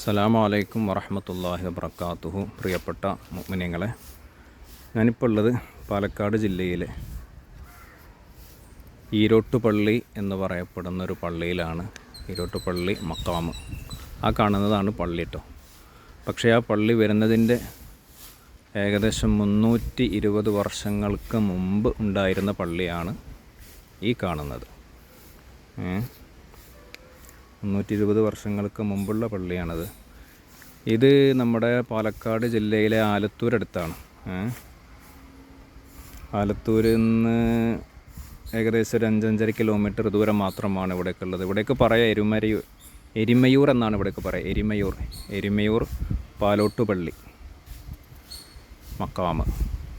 അസ്സലാമു അലൈക്കും വറഹമത്തല്ലാഹി വബർക്കാത്തുഹു പ്രിയപ്പെട്ട മുഅ്മിനീങ്ങളെ ഞാനിപ്പോൾ ഉള്ളത് പാലക്കാട് ജില്ലയിലെ ഈരോട്ടുപള്ളി എന്ന് പറയപ്പെടുന്ന ഒരു പള്ളിയിലാണ്. ഈരോട്ടുപള്ളി മക്കാമ് ആ കാണുന്നതാണ് പള്ളി കേട്ടോ പക്ഷേ ആ പള്ളി വരുന്നതിന്റെ ഏകദേശം മുന്നൂറ്റി ഇരുപത് വർഷങ്ങൾക്ക് മുമ്പ് ഉണ്ടായിരുന്ന പള്ളിയാണ് ഈ കാണുന്നത്. മുന്നൂറ്റി ഇരുപത് വർഷങ്ങൾക്ക് മുമ്പുള്ള പള്ളിയാണത്. ഇത് നമ്മുടെ പാലക്കാട് ജില്ലയിലെ ആലത്തൂരടുത്താണ്? ആലത്തൂരിൽ നിന്ന് ഏകദേശം ഒരു അഞ്ചഞ്ചര കിലോമീറ്റർ ദൂരം മാത്രമാണ് ഇവിടേക്ക് ഉള്ളത്. ഇവിടേക്ക് പറയാം എരുമരയൂർ എരിമയൂർ എന്നാണ് ഇവിടേക്ക് പറയുക എരിമയൂർ എരിമയൂർ പാലോട്ടുപള്ളി മക്കാമ്.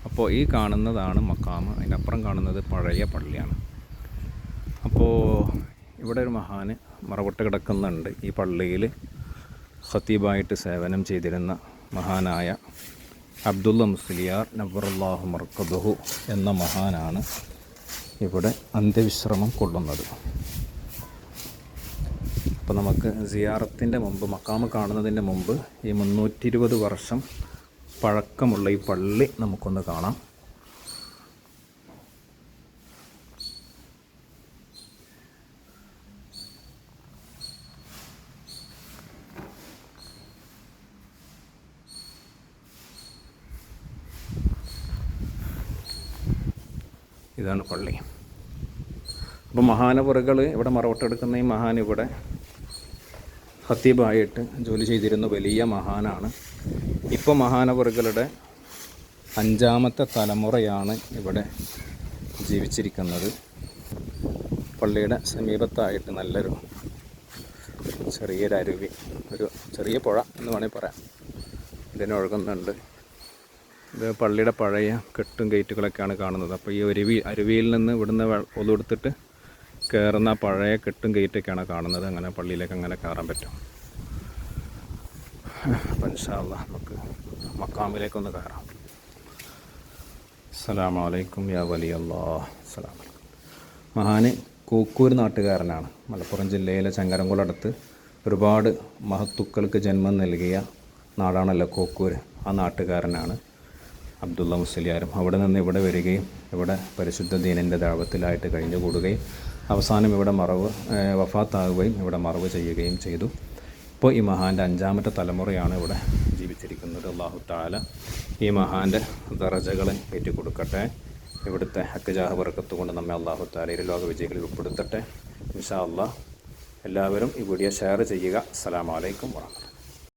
അപ്പോൾ ഈ കാണുന്നതാണ് മക്കാമ്. അതിനപ്പുറം കാണുന്നത് പഴയ പള്ളിയാണ്. അപ്പോൾ ഇവിടെ ഒരു മഹാന് മറവിട്ട് കിടക്കുന്നുണ്ട്. ഈ പള്ളിയിൽ ഖത്തീബായിട്ട് സേവനം ചെയ്തിരുന്ന മഹാനായ അബ്ദുള്ള മുസ്ലിയാർ നബറുല്ലാഹു മർക്കദുഹു എന്ന മഹാനാണ് ഇവിടെ അന്ത്യവിശ്രമം കൊള്ളുന്നത്. അപ്പോൾ നമുക്ക് സിയാറത്തിന്റെ മുമ്പ് മക്കാമ് കാണുന്നതിന്റെ മുമ്പ് ഈ മുന്നൂറ്റി വർഷം പഴക്കമുള്ള ഈ പള്ളി നമുക്കൊന്ന് കാണാം. ഇതാണ് പള്ളി. അപ്പോൾ മഹാനപുറകൾ ഇവിടെ മറവട്ടെടുക്കുന്ന ഈ മഹാൻ ഇവിടെ ഹത്തീബായിട്ട് ജോലി ചെയ്തിരുന്ന വലിയ മഹാനാണ്. ഇപ്പോൾ മഹാനപുറകളുടെ അഞ്ചാമത്തെ തലമുറയാണ് ഇവിടെ ജീവിച്ചിരിക്കുന്നത്. പള്ളിയുടെ സമീപത്തായിട്ട് നല്ലൊരു ചെറിയൊരു അരുവി ഒരു ചെറിയ പുഴ എന്ന് വേണമെങ്കിൽ പറയാം. ഇതിനൊഴുകുന്നുണ്ട്. ഇത് പള്ളിയുടെ പഴയ കെട്ടും ഗേറ്റുകളൊക്കെയാണ് കാണുന്നത്. അപ്പോൾ ഈ അരുവി അരുവിയിൽ നിന്ന് ഇവിടുന്ന് ഒതുകൊടുത്തിട്ട് കയറുന്ന പഴയ കെട്ടും ഗേറ്റൊക്കെയാണ് കാണുന്നത്. അങ്ങനെ പള്ളിയിലേക്ക് അങ്ങനെ കയറാൻ പറ്റും. അപ്പം നമുക്ക് മക്കാമിലേക്കൊന്ന് കയറാം. അസ്സലാമലൈക്കും യാ വലിയ അല്ലാ മഹാന് കൂക്കൂർ നാട്ടുകാരനാണ്. മലപ്പുറം ജില്ലയിലെ ചങ്കരംകുളടുത്ത് ഒരുപാട് മഹത്തുക്കൾക്ക് ജന്മം നൽകിയ നാടാണല്ലോ കോക്കൂർ ആ നാട്ടുകാരനാണ്. അബ്ദുള്ള മുസ്ലിയാരും അവിടെ നിന്ന് ഇവിടെ വരികയും ഇവിടെ പരിശുദ്ധ ദീനന്റെ ദാപത്തിലായിട്ട് കഴിഞ്ഞുകൂടുകയും അവസാനം ഇവിടെ മറവ് വഫാത്താകുകയും ഇവിടെ മറവ് ചെയ്യുകയും ചെയ്തു. ഇപ്പോൾ ഈ മഹാന്റെ അഞ്ചാമത്തെ തലമുറയാണ് ഇവിടെ ജീവിച്ചിരിക്കുന്നത്. അള്ളാഹു താല ഈ മഹാന്റെ ദറജകളെ ഏറ്റുകൊടുക്കട്ടെ. ഇവിടുത്തെ ഹക്കജാഹ വർക്കത്ത് കൊണ്ട് നമ്മെ അള്ളാഹു താല ഇരുലോക വിജയികളിൽ ഉൾപ്പെടുത്തട്ടെ. ഇൻഷാ അള്ളാഹ് എല്ലാവരും ഈ വീഡിയോ ഷെയർ ചെയ്യുക. അസ്സലാമലൈക്കും വാഹമത്തുള്ള